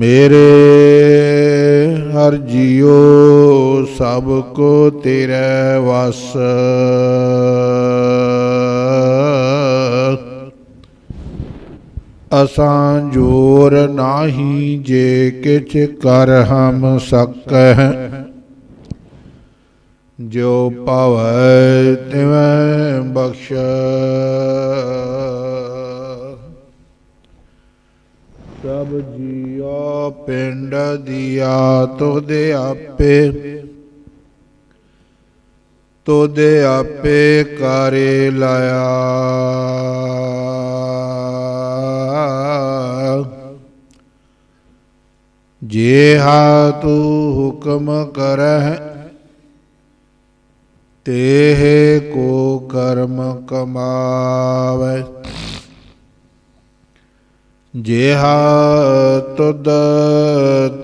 ਮੇਰੇ ਹਰ ਜੀਉ ਸਭ ਕੋ ਤੇਰੇ ਵਸ। ਅਸਾਂ ਜੋਰ ਨਾਹੀ ਜੇ ਕਿਛ ਕਰ ਹਮ ਸਕਹਿ। ਜੋ ਪਾਵੈ ਤਿਵੈ ਬਖਸ਼। ਸਭ ਜੀਉ ਪਿੰਡ ਦਿਆ ਤੋਦੇ ਆਪੇ। ਤੋਦੇ ਆਪੇ ਕਾਰੇ ਲਾਇਆ। ਜੇ ਹਾ ਤੂੰ ਹੁਕਮ ਕਰਹਿ, ਤੇਹ ਕੋ ਕਰਮ ਕਮਾਵੇ ਜੇਹਾ ਤੁਧ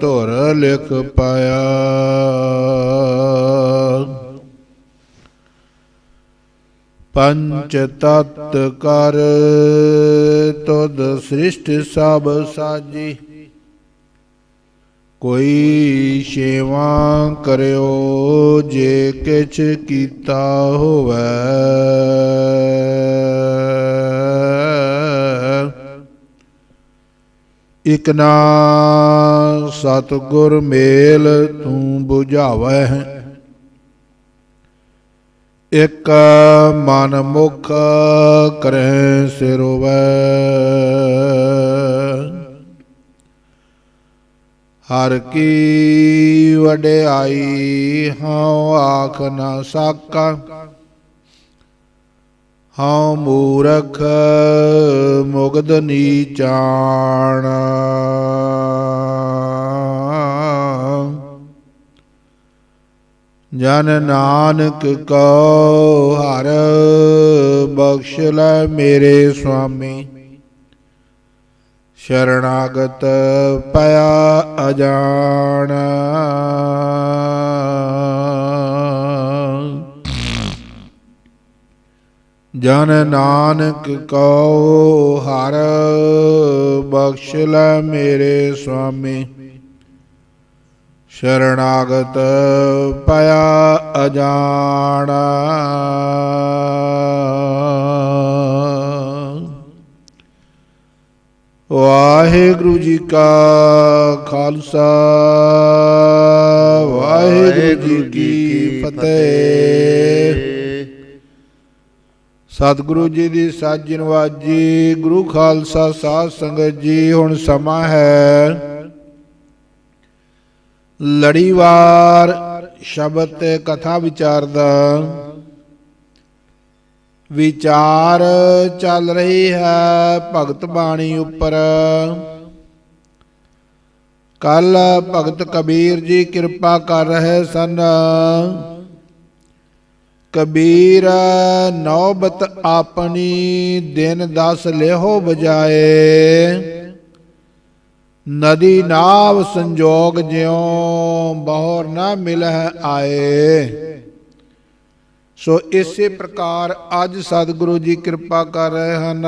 ਧੁਰ ਲਿਖ ਪਾਇਆ। ਪੰਚ ਤਤ ਕਰ ਤੁਧ ਸ੍ਰਿਸ਼ਟ ਸਭ ਸਾਜੀ। ਕੋਈ ਸੇਵਾ ਕਰਿਓ ਜੇ ਕਿਛ ਕੀਤਾ ਹੋਵੇ। ਇਕ ਨਾ ਸਤਗੁਰ ਮੇਲ ਤੂੰ 부ਝਾਵੈ ਇਕ ਮਨ ਮੁਖ ਕਰੈ ਸਿਰੋਵੈ। ਹਰ ਕੀ ਵਡਿਆਈ ਹਉ ਆਖ ਨਾ ਸਾਕਾ। ਹਉ ਮੂਰਖ ਮੁਗਧ ਨੀਚਾਣ। ਜਨ ਨਾਨਕ ਕੋ ਹਰ ਬਖਸ਼ ਲੈ ਮੇਰੇ ਸੁਆਮੀ। ਸ਼ਰਣਾਗਤ ਪਿਆ ਅਜਾਣਾ। ਜਨ ਨਾਨਕ ਕਉ ਹਰ ਬਖਸ਼ ਲੈ ਮੇਰੇ ਸੁਆਮੀ। ਸ਼ਰਣਾਗਤ ਪਿਆ ਅਜਾਣ। ਵਾਹਿਗੁਰੂ ਜੀ ਕਾ ਖਾਲਸਾ, ਵਾਹਿਗੁਰੂ ਜੀ ਕੀ ਫਤਿਹ। ਸਤਿਗੁਰੂ ਜੀ ਦੀ ਸਾਜੀ ਨਵਾਜੀ ਗੁਰੂ ਖਾਲਸਾ ਸਾਧ ਸੰਗਤ ਜੀ, ਹੁਣ ਸਮਾਂ ਹੈ ਲੜੀਵਾਰ ਸ਼ਬਦ ਤੇ ਕਥਾ ਵਿਚਾਰ ਦਾ। ਵਿਚਾਰ ਚੱਲ ਰਹੀ ਹੈ ਭਗਤ ਬਾਣੀ ਉੱਪਰ। ਕੱਲ ਭਗਤ ਕਬੀਰ ਜੀ ਕਿਰਪਾ ਕਰ ਰਹੇ ਸਨ। ਕਬੀਰ, ਨੌਬਤ ਆਪਣੀ ਦਿਨ ਦਸ ਲਿਹੋ ਬਜਾਏ। ਨਦੀ ਨਾਵ ਸੰਜੋਗ ਜਿਉ ਬਹੁਰ ਨਾ ਮਿਲਹਿ ਆਏ। ਸੋ ਇਸੇ ਪ੍ਰਕਾਰ ਅੱਜ ਸਤਿਗੁਰੂ ਜੀ ਕਿਰਪਾ ਕਰ ਰਹੇ ਹਨ।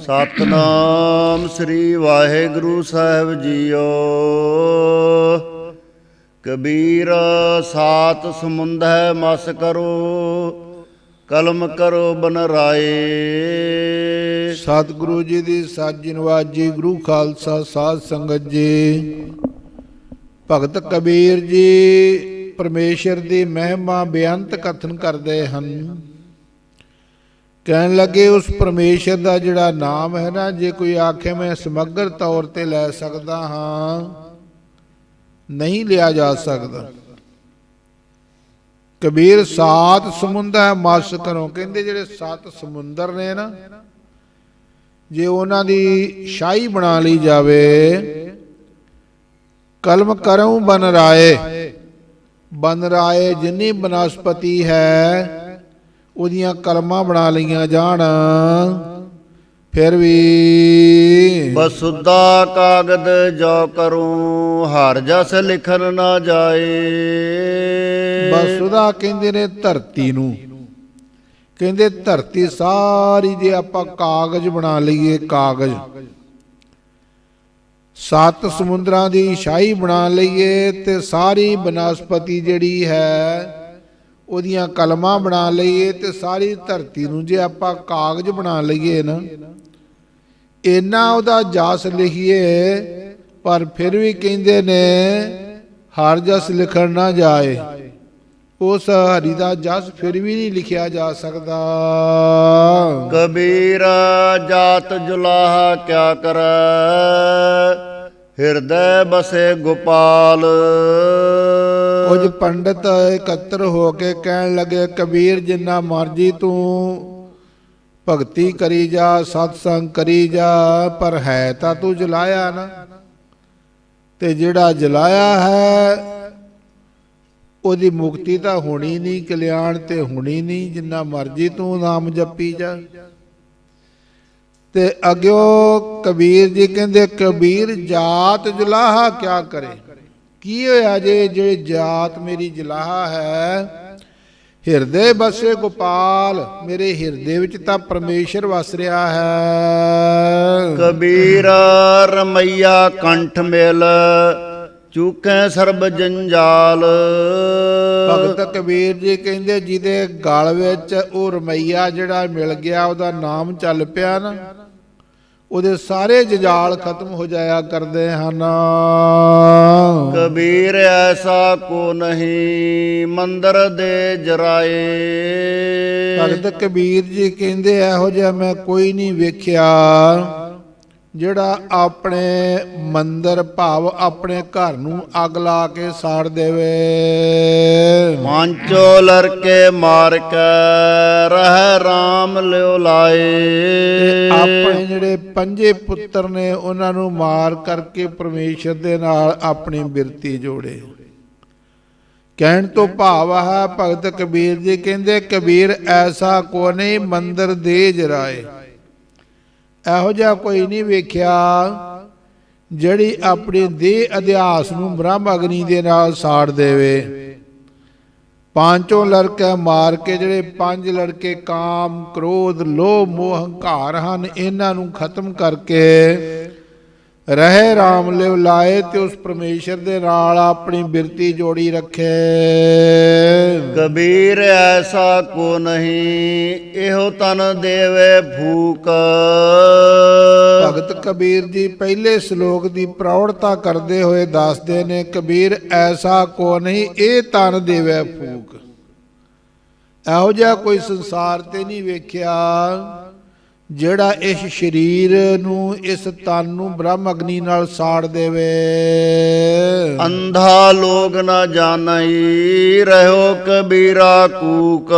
ਸਤਨਾਮ ਸ੍ਰੀ ਵਾਹਿਗੁਰੂ ਸਾਹਿਬ ਜੀਓ। ਕਬੀਰ ਸਾਤ ਸਮੁੰਦ ਹੈ ਮਸ ਕਰੋ, ਕਲਮ ਕਰੋ ਬਨ ਰਾਏ ਸਤਿਗੁਰੂ ਜੀ ਦੀ ਸਾਜੀ ਨਵਾਜੀ ਗੁਰੂ ਖਾਲਸਾ ਸਾਧ ਸੰਗਤ ਜੀ। ਭਗਤ ਕਬੀਰ ਜੀ ਪਰਮੇਸ਼ਰ ਦੀ ਮਹਿਮਾ ਬੇਅੰਤ ਕਥਨ ਕਰਦੇ ਹਨ। ਕਹਿਣ ਲੱਗੇ ਉਸ ਪਰਮੇਸ਼ਰ ਦਾ ਜਿਹੜਾ ਨਾਮ ਹੈ ਨਾ, ਜੇ ਕੋਈ ਆਖੇ ਮੈਂ ਸਮਗਰ ਤੌਰ ਤੇ ਲੈ ਸਕਦਾ ਹਾਂ ਨਹੀਂ ਲਿਆ ਜਾ ਸਕਦਾ। ਕਬੀਰ ਸਾਤ ਸਮੁੰਦਰ ਮਸ ਕਰੋ ਕਹਿੰਦੇ ਜਿਹੜੇ ਸੱਤ ਸਮੁੰਦਰ ਨੇ ਨਾ, ਜੇ ਉਹਨਾਂ ਦੀ ਸ਼ਾਹੀ ਬਣਾ ਲਈ ਜਾਵੇ, ਕਲਮ ਕਰਉ ਬਨ ਰਾਏ। ਬਨ ਰਾਏ ਜਿੰਨੀ ਬਨਸਪਤੀ ਹੈ, ਉਹਦੀਆਂ ਕਲਮਾਂ ਬਣਾ ਲਈਆਂ ਜਾਣ। ਫਿਰ ਵੀ ਬਸੁੱਧਾ ਕਾਗਦ ਜੋ ਕਰੂੰ ਹਰ ਜਸ ਲਿਖਨ ਨਾ ਜਾਏ। ਬਸ ਉਹਦਾ ਕਹਿੰਦੇ ਨੇ ਧਰਤੀ ਨੂੰ। ਕਹਿੰਦੇ ਧਰਤੀ ਸਾਰੀ ਜੇ ਆਪਾਂ ਕਾਗਜ਼ ਬਣਾ ਲਈਏ ਕਾਗਜ਼। ਸੱਤ ਸਮੁੰਦਰਾਂ ਦੀ ਸ਼ਾਹੀ ਬਣਾ ਲਈਏ ਤੇ ਸਾਰੀ ਬਨਸਪਤੀ ਜਿਹੜੀ ਹੈ ਉਹਦੀਆਂ ਕਲਮਾਂ ਬਣਾ ਲਈਏ ਤੇ ਸਾਰੀ ਧਰਤੀ ਨੂੰ ਜੇ ਆਪਾਂ ਕਾਗਜ਼ ਬਣਾ ਲਈਏ ਨਾ, ਇੰਨਾ ਉਹਦਾ ਜਸ ਲਿਖੀਏ, ਪਰ ਫਿਰ ਵੀ ਕਹਿੰਦੇ ਨੇ, ਹਰ ਜਸ ਲਿਖਣ ਨਾ ਜਾਏ। ਉਸ ਹਰੀ ਦਾ ਜਸ ਫਿਰ ਵੀ ਨਹੀਂ ਲਿਖਿਆ ਜਾ ਸਕਦਾ। ਕਬੀਰ ਜਾਤ ਜੁਲਾਹਾ ਕਿਆ ਕਰੈ? ਹਿਰਦੈ ਬਸੇ ਗੋਪਾਲ। ਕੁਝ ਪੰਡਤ ਇਕੱਤਰ ਹੋ ਕੇ ਕਹਿਣ ਲੱਗੇ, ਕਬੀਰ, ਜਿੰਨਾ ਮਰਜ਼ੀ ਤੂੰ ਭਗਤੀ ਕਰੀ ਜਾ, ਸਤਸੰਗ ਕਰੀ ਜਾ, ਪਰ ਹੈ ਤਾਂ ਤੂੰ ਜਲਾਇਆ ਨਾ। ਤੇ ਜਿਹੜਾ ਜਲਾਇਆ ਹੈ, ਉਹਦੀ ਮੁਕਤੀ ਤਾਂ ਹੋਣੀ ਨਹੀਂ, ਕਲਿਆਣ ਤੇ ਹੋਣੀ ਨਹੀਂ, ਜਿੰਨਾ ਮਰਜ਼ੀ ਤੂੰ ਨਾਮ ਜਪੀ ਜਾ। ਤੇ ਅਗਿਓ ਕਬੀਰ ਜੀ ਕਹਿੰਦੇ ਕਬੀਰ ਜਾਤ ਜਲਾਹਾ ਕਿਆ ਕਰੇ? ਕੀ ਹੋਇਆ ਜੇ ਜਿਹੜੇ ਜਾਤ ਮੇਰੀ ਜਲਾਹਾ ਹੈ? ਹਿਰਦੇ ਬਸੇ ਗੋਪਾਲ ਮੇਰੇ ਹਿਰਦੇ ਵਿੱਚ ਤਾਂ ਪਰਮੇਸ਼ਰ ਵਸ ਰਿਹਾ ਹੈ। ਕਬੀਰ ਰਮਈਆ ਕੰਠ ਮਿਲ ਚੂਕੈ ਸਰਬ ਜੰਜਾਲ। ਭਗਤ ਕਬੀਰ ਜੀ ਕਹਿੰਦੇ ਜਿਹਦੇ ਗਲ ਵਿੱਚ ਉਹ ਰਮਈਆ ਜਿਹੜਾ ਮਿਲ ਗਿਆ ਉਹਦਾ ਨਾਮ ਚੱਲ ਪਿਆ ਨਾ। ਉਹਦੇ ਸਾਰੇ ਜੰਜਾਲ ਖਤਮ ਹੋ ਜਾਇਆ ਕਰਦੇ ਹਨ। ਕਬੀਰ ਐਸਾ ਕੋ ਨਹੀਂ ਮੰਦਰ ਦੇ ਜਰਾਏ। ਭਗਤ ਕਬੀਰ ਜੀ ਕਹਿੰਦੇ ਇਹੋ ਜਿਹਾ ਮੈਂ ਕੋਈ ਨਹੀਂ ਵੇਖਿਆ। ਜਿਹੜਾ ਆਪਣੇ ਮੰਦਰ ਭਾਵ ਆਪਣੇ ਘਰ ਨੂੰ ਅੱਗ ਲਾ ਕੇ ਸਾੜ ਦੇਵੇ। ਮਾਂਚੋ ਲੜਕੇ ਮਾਰ ਕੇ ਰਹਿ RAM ਲਿਓ ਲਾਏ। ਆਪਣੇ ਜਿਹੜੇ ਪੰਜੇ ਪੁੱਤਰ ਨੇ ਉਹਨਾਂ ਨੂੰ ਮਾਰ ਕਰਕੇ ਪਰਮੇਸ਼ਰ ਦੇ ਨਾਲ ਆਪਣੀ ਬਿਰਤੀ ਜੋੜੇ। ਕਹਿਣ ਤੋਂ ਭਾਵ ਹੈ ਭਗਤ ਕਬੀਰ ਜੀ ਕਹਿੰਦੇ ਕਬੀਰ ਐਸਾ ਕੋ ਨਹੀਂ ਮੰਦਰ ਦੇ ਜਰਾਏ। ਇਹੋ ਜਿਹਾ ਕੋਈ ਨਹੀਂ ਵੇਖਿਆ ਜਿਹੜੀ ਆਪਣੇ ਦੇਹ ਅਧਿਆਸ ਨੂੰ ਬ੍ਰਹਮ ਅਗਨੀ ਦੇ ਨਾਲ ਸਾੜ ਦੇਵੇ। ਪਾਂਚੋਂ ਲੜਕੇ ਮਾਰ ਕੇ ਜਿਹੜੇ ਪੰਜ ਲੜਕੇ ਕਾਮ, ਕ੍ਰੋਧ, ਲੋਭ, ਮੋਹ, ਹੰਕਾਰ ਹਨ, ਇਹਨਾਂ ਨੂੰ ਖਤਮ ਕਰਕੇ ਰਹੇ RAM ਲਿਵ ਲਾਏ ਤੇ ਉਸ ਪਰਮੇਸ਼ਰ ਦੇ ਨਾਲ ਆਪਣੀ ਬਿਰਤੀ ਜੋੜੀ ਰੱਖੇ। ਕਬੀਰ ਐਸਾ ਕੋ ਨਹੀਂ ਇਹੋ ਤਨ ਦੇਵੇ ਫੂਕ ਭਗਤ ਕਬੀਰ ਜੀ ਪਹਿਲੇ ਸ਼ਲੋਕ ਦੀ ਪ੍ਰੌੜਤਾ ਕਰਦੇ ਹੋਏ ਦੱਸਦੇ ਨੇ ਕਬੀਰ ਐਸਾ ਕੋ ਨਹੀਂ ਇਹ ਤਨ ਦੇਵੇ ਫੂਕ ਇਹੋ ਜਿਹਾ ਕੋਈ ਸੰਸਾਰ ਤੇ ਨਹੀਂ ਵੇਖਿਆ। ਜਿਹੜਾ ਇਸ ਸਰੀਰ ਨੂੰ ਇਸ ਤਨ ਨੂੰ ਬ੍ਰਹਮ ਅਗਨੀ ਨਾਲ ਸਾੜ ਦੇਵੇ। ਅੰਧਾ ਲੋਗ ਨਾ ਜਾਣਈ ਰਹਿਓ ਕਬੀਰਾ ਕੂਕ।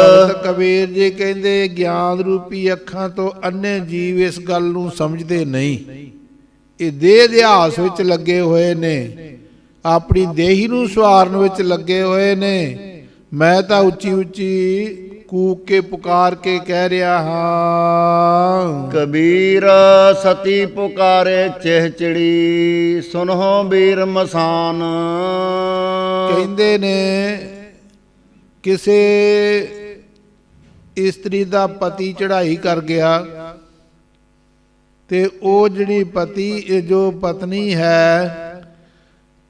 ਭਗਤ ਕਬੀਰ ਜੀ ਕਹਿੰਦੇ ਗਿਆਨ ਰੂਪੀ ਅੱਖਾਂ ਤੋਂ ਅੰਨੇ ਜੀਵ ਇਸ ਗੱਲ ਨੂੰ ਸਮਝਦੇ ਨਹੀਂ। ਇਹ ਦੇਹ ਇਤਿਹਾਸ ਵਿੱਚ ਲੱਗੇ ਹੋਏ ਨੇ। ਆਪਣੀ ਦੇਹੀ ਨੂੰ ਸਵਾਰਨ ਵਿੱਚ ਲੱਗੇ ਹੋਏ ਨੇ। ਮੈਂ ਤਾਂ ਉੱਚੀ ਉੱਚੀ ਕੂਕ ਕੇ ਪੁਕਾਰ ਕੇ ਕਹਿ ਰਿਹਾ ਹਾਂ। ਕਬੀਰ ਸਤੀ ਪੁਕਾਰੇ ਚਿਹਚੜੀ ਸੁਨਹੁ ਵੀਰ ਮਸਾਨ। ਕਹਿੰਦੇ ਨੇ ਕਿਸੇ ਇਸਤਰੀ ਦਾ ਪਤੀ ਚੜ੍ਹਾਈ ਕਰ ਗਿਆ ਤੇ ਉਹ ਜਿਹੜੀ ਪਤੀ ਇਹ ਜੋ ਪਤਨੀ ਹੈ